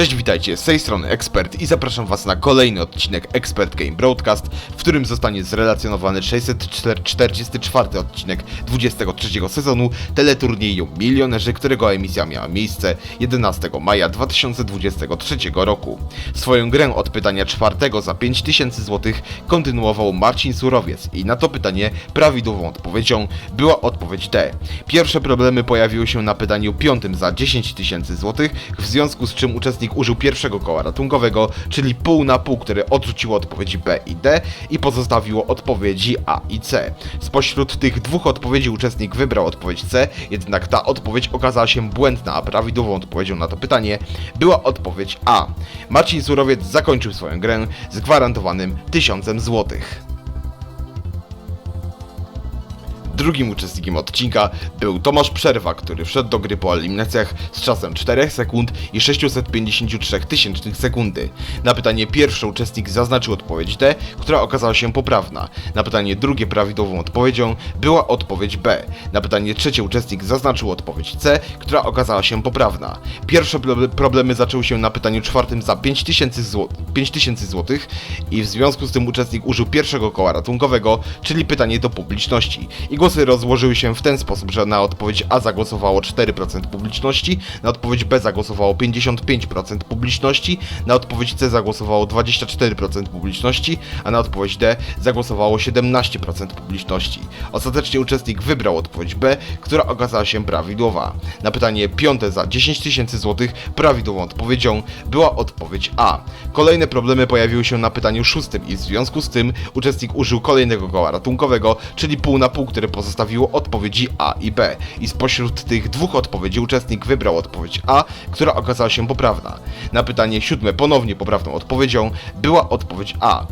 Cześć, witajcie, z tej strony Ekspert i zapraszam Was na kolejny odcinek Expert Game Broadcast, w którym zostanie zrelacjonowany 644 odcinek 23 sezonu teleturnieju Milionerzy, którego emisja miała miejsce 11 maja 2023 roku. Swoją grę od pytania czwartego za 5000 zł kontynuował Marcin Surowiec i na to pytanie prawidłową odpowiedzią była odpowiedź D. Pierwsze problemy pojawiły się na pytaniu piątym za 10 tysięcy złotych, w związku z czym uczestnik użył pierwszego koła ratunkowego, czyli pół na pół, które odrzuciło odpowiedzi B i D i pozostawiło odpowiedzi A i C. Spośród tych dwóch odpowiedzi uczestnik wybrał odpowiedź C, jednak ta odpowiedź okazała się błędna, a prawidłową odpowiedzią na to pytanie była odpowiedź A. Marcin Surowiec zakończył swoją grę z gwarantowanym 1000 złotych. Drugim uczestnikiem odcinka był Tomasz Przerwa, który wszedł do gry po eliminacjach z czasem 4 sekund i 653 tysięcznych sekundy. Na pytanie pierwsze uczestnik zaznaczył odpowiedź D, która okazała się poprawna. Na pytanie drugie prawidłową odpowiedzią była odpowiedź B. Na pytanie trzecie uczestnik zaznaczył odpowiedź C, która okazała się poprawna. Pierwsze proble- problemy zaczęły się na pytaniu czwartym za 5000 zł, 5000 zł i w związku z tym uczestnik użył pierwszego koła ratunkowego, czyli pytanie do publiczności. I głosy rozłożyły się w ten sposób, że na odpowiedź A zagłosowało 4% publiczności, na odpowiedź B zagłosowało 55% publiczności, na odpowiedź C zagłosowało 24% publiczności, a na odpowiedź D zagłosowało 17% publiczności. Ostatecznie uczestnik wybrał odpowiedź B, która okazała się prawidłowa. Na pytanie piąte za 10 tysięcy złotych prawidłową odpowiedzią była odpowiedź A. Kolejne problemy pojawiły się na pytaniu szóstym i w związku z tym uczestnik użył kolejnego koła ratunkowego, czyli pół na pół, które pozostawiło odpowiedzi A i B. I spośród tych dwóch odpowiedzi uczestnik wybrał odpowiedź A, która okazała się poprawna. Na pytanie siódme ponownie poprawną odpowiedzią była odpowiedź A.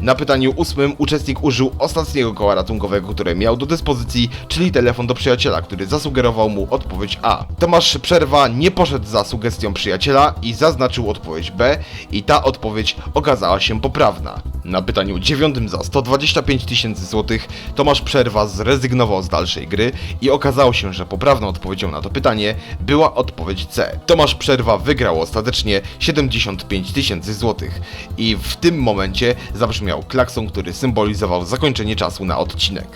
Na pytaniu ósmym uczestnik użył ostatniego koła ratunkowego, które miał do dyspozycji, czyli telefon do przyjaciela, który zasugerował mu odpowiedź A. Tomasz Przerwa nie poszedł za sugestią przyjaciela i zaznaczył odpowiedź B i ta odpowiedź okazała się poprawna. Na pytaniu dziewiątym za 125 tysięcy złotych Tomasz Przerwa zrezygnował z dalszej gry i okazało się, że poprawną odpowiedzią na to pytanie była odpowiedź C. Tomasz Przerwa wygrał ostatecznie 75 tysięcy złotych i w tym momencie zabrzmiał klakson, który symbolizował zakończenie czasu na odcinek.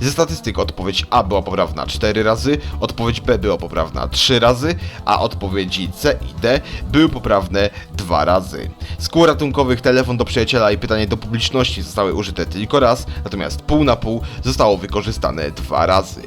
Ze statystyk odpowiedź A była poprawna 4 razy, odpowiedź B była poprawna 3 razy, a odpowiedzi C i D były poprawne 2 razy. Z kół ratunkowych telefon do przyjaciela i pytanie do publiczności zostały użyte tylko raz, natomiast pół na pół zostało wykorzystane dwa razy.